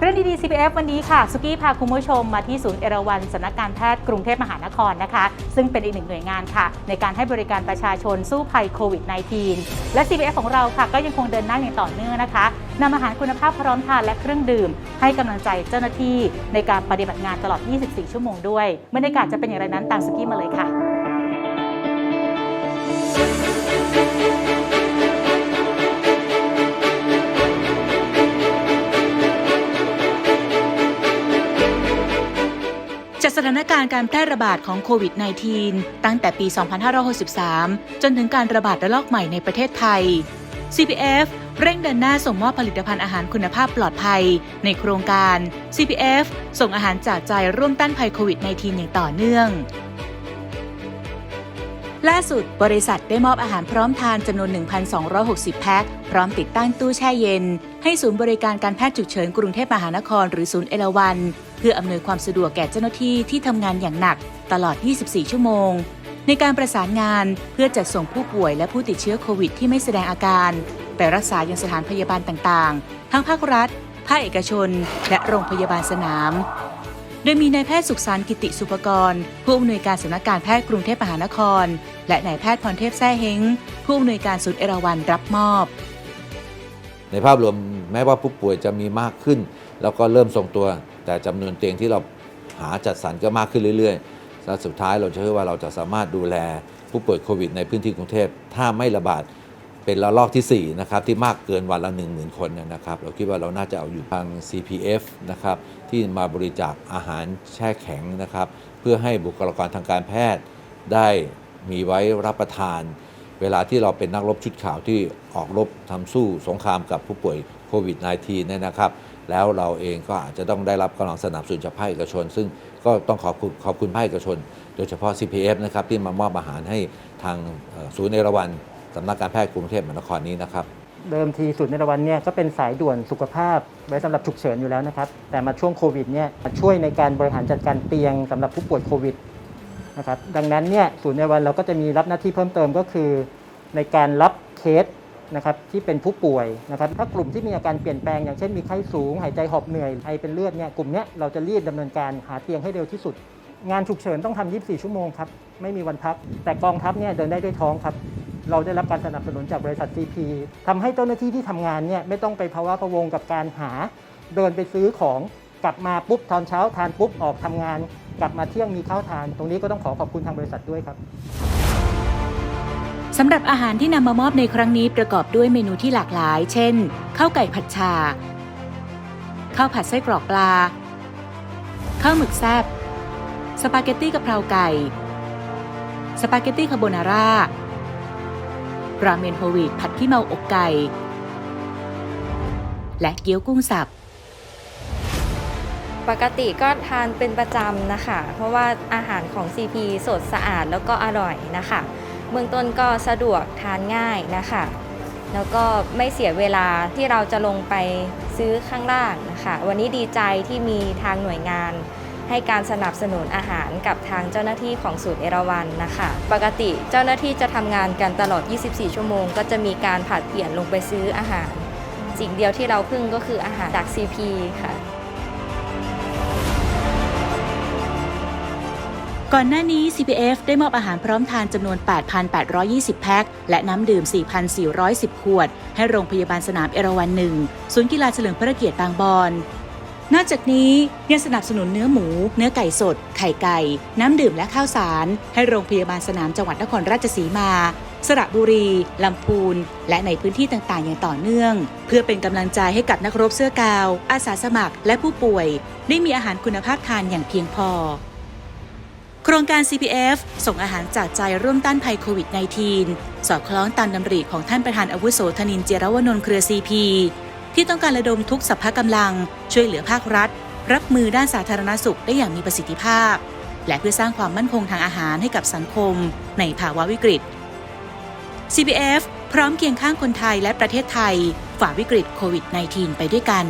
เรื่องดีๆ CPF วันนี้ค่ะ สุกี้พาคุณผู้ชมมาที่ศูนย์เอราวัณสำนักการแพทย์กรุงเทพมหานครนะคะ ซึ่งเป็นอีกหนึ่งหน่วยงานค่ะ ในการให้บริการประชาชนสู้ภัยโควิด -19 และ CPF ของเราค่ะ ก็ยังคงเดินหน้าอย่างต่อเนื่องนะคะนำอาหารคุณภาพพร้อมทานและเครื่องดื่ม ให้กำลังใจเจ้าหน้าที่ในการปฏิบัติงานตลอด 24 ชั่วโมงด้วยบรรยากาศจะเป็นอย่างไรนั้นตามสุกี้มาเลยค่ะ ถานการณ์การแพร่ระบาดของโควิด -19 ตั้งแต่ปี 2563 จนถึงการระบาดระลอกใหม่ในประเทศไทย CPF เร่งเดินหน้าส่งมอบผลิตภัณฑ์อาหารคุณภาพปลอดภัย ในโครงการ CPF ส่งอาหารจากใจร่วมต้านภัยโควิด -19 อย่างต่อเนื่อง ล่าสุดบริษัทได้มอบอาหารพร้อมทานจำนวน 1,260 แพ็คพร้อมติดตั้งตู้แช่เย็น ให้ศูนย์บริการการแพทย์ฉุกเฉินกรุงเทพมหานครหรือศูนย์เอราวัน เพื่ออำนวยความสะดวกแก่เจ้าหน้าที่ที่ทำงานอย่างหนักตลอด 24 ชั่วโมง ในการประสานงานเพื่อจัดส่งผู้ป่วยและผู้ติดเชื้อโควิดที่ไม่แสดงอาการ ไปรักษายังสถานพยาบาลต่างๆ ทั้งภาครัฐ ภาคเอกชน และโรงพยาบาลสนาม โดยมีนายแพทย์สุขสันต์กิติสุภกร ผู้อำนวยการสำนักการแพทย์กรุงเทพมหานคร และนายแพทย์พรเทพแซ่เฮงผู้อำนวยการศูนย์เอราวัณรับมอบ ในภาพรวมแม้ว่าผู้ป่วยจะมีมากขึ้น แล้วก็เริ่มทรงตัว แต่จำนวนเตียงที่เราหาจัดสรรก็มากขึ้นเรื่อยๆและสุดท้ายเราเชื่อว่าเราจะสามารถดูแลผู้ป่วยโควิดในพื้นที่กรุงเทพ ถ้าไม่ระบาดเป็นระลอกที่ 4 นะครับ ที่มากเกินวันละ 1 0,000 คนเนี่ยนะครับ เราคิดว่าเราน่าจะเอาอยู่ทาง CPF นะครับ ที่มาบริจาคอาหารแช่แข็งนะครับ เพื่อให้บุคลากรทางการแพทย์ได้มีไว้รับประทาน เวลาที่เราเป็นนักรบชุดข่าวที่ออกรบทำสู้สงครามกับผู้ป่วยโควิด -19 เนี่ยนะครับ แล้วเราเองก็อาจจะต้องได้รับกำลังสนับสนุนจากภาคเอกชน ซึ่งก็ต้องขอบคุณขอบคุณภาคเอกชน โดยเฉพาะ CPF นะครับที่มามอบอาหารให้ทางศูนย์เอราวัณสำนักการแพทย์กรุงเทพมหานครนี้นะครับเดิมทีศูนย์เนรวันเนี่ยก็เป็นสายด่วนสุขภาพไว้สำหรับฉุกเฉินอยู่แล้วนะครับ แต่มาช่วงโควิดเนี่ยช่วยในการบริหารจัดการเตียงสำหรับผู้ป่วยโควิดนะครับดังนั้นเนี่ยศูนย์เนรวันเราก็จะมีรับหน้าที่เพิ่มเติมก็คือ ในการรับเคส นะครับที่เป็นผู้ป่วยนะครับถ้ากลุ่มที่มีอาการเปลี่ยนแปลงอย่างเช่นมีไข้สูง หายใจหอบเหนื่อยไอเป็นเลือดเนี่ยกลุ่มเนี้ยเราจะรีบดำเนินการหาเตียงให้เร็วที่สุด งานฉุกเฉินต้องทำ24 ชั่วโมงครับไม่มีวันพัก แต่กองทัพเนี่ยเดินได้ด้วยท้องครับเราได้รับการสนับสนุนจากบริษัท CP ทำให้เจ้าหน้าที่ที่ทำงานเนี่ยไม่ต้องไปภาวะพะวงกับการหา เดินไปซื้อของกลับมาปุ๊บตอนเช้าทานปุ๊บออกทำงาน กลับมาเที่ยงมีข้าวทาน ตรงนี้ก็ต้องขอขอบคุณทางบริษัทด้วยครับ สำหรับอาหารที่นำมามอบในครั้งนี้ประกอบด้วยเมนูที่หลากหลาย เช่น ข้าวไก่ผัดชา ข้าวผัดไส้กรอกปลา ข้าวหมึกแซบสปาเกตตี้กะเพราไก่ สปาเกตตี้คาโบนาร่า ราเมนโฮลวีตผัดขี้เมาอกไก่ และเกี๊ยวกุ้งสับปกติก็ทานเป็นประจำนะคะ เพราะว่าอาหารของ CP สดสะอาดแล้วก็อร่อยนะคะ เบื้องต้นก็สะดวกทานง่ายนะคะ แล้วก็ไม่เสียเวลาที่เราจะลงไปซื้อข้างล่างนะคะ วันนี้ดีใจที่มีทางหน่วยงาน ให้การสนับสนุนอาหารกับทางเจ้าหน้าที่ของศูนย์เอราวันนะคะ ปกติเจ้าหน้าที่จะทำงานกันตลอด 24 ชั่วโมง ก็จะมีการผัดเปลี่ยนลงไปซื้ออาหาร สิ่งเดียวที่เราพึ่งก็คืออาหารจาก CP ค่ะ ก่อนหน้านี้ CPF ได้มอบอาหารพร้อมทานจำนวน 8,820 แพ็ค และน้ำดื่ม 4,410 ขวด ให้โรงพยาบาลสนามเอราวันหนึ่งศูนย์กีฬาเฉลิมพระเกียรติบางบอนนอกจากนี้ยังสนับสนุนเนื้อหมู เนื้อไก่สด ไข่ไก่ น้ำดื่มและข้าวสาร ให้โรงพยาบาลสนามจังหวัดนครราชสีมา สระบุรี ลำพูน และในพื้นที่ต่างๆ อย่างต่อเนื่อง เพื่อเป็นกำลังใจให้กับนักรบเสื้อกาว อาสาสมัคร และผู้ป่วย ได้มีอาหารคุณภาพทานอย่างเพียงพอ ครงการ CPF ส่งอาหารจากใจร่วมต้านภัยโควิด -19 สอดคล้องตามดำริของท่านประธานอาวุโสธนินเจรวนนท์เครือ CP ที่ต้องการระดมทุกสรรพกำลัง ช่วยเหลือภาครัฐ รับมือด้านสาธารณสุขได้อย่างมีประสิทธิภาพ และเพื่อสร้างความมั่นคงทางอาหารให้กับสังคม ในภาวะวิกฤต CPF พร้อมเคียงข้างคนไทยและประเทศไทยฝ่าวิกฤตโควิด -19 ไปด้วยกัน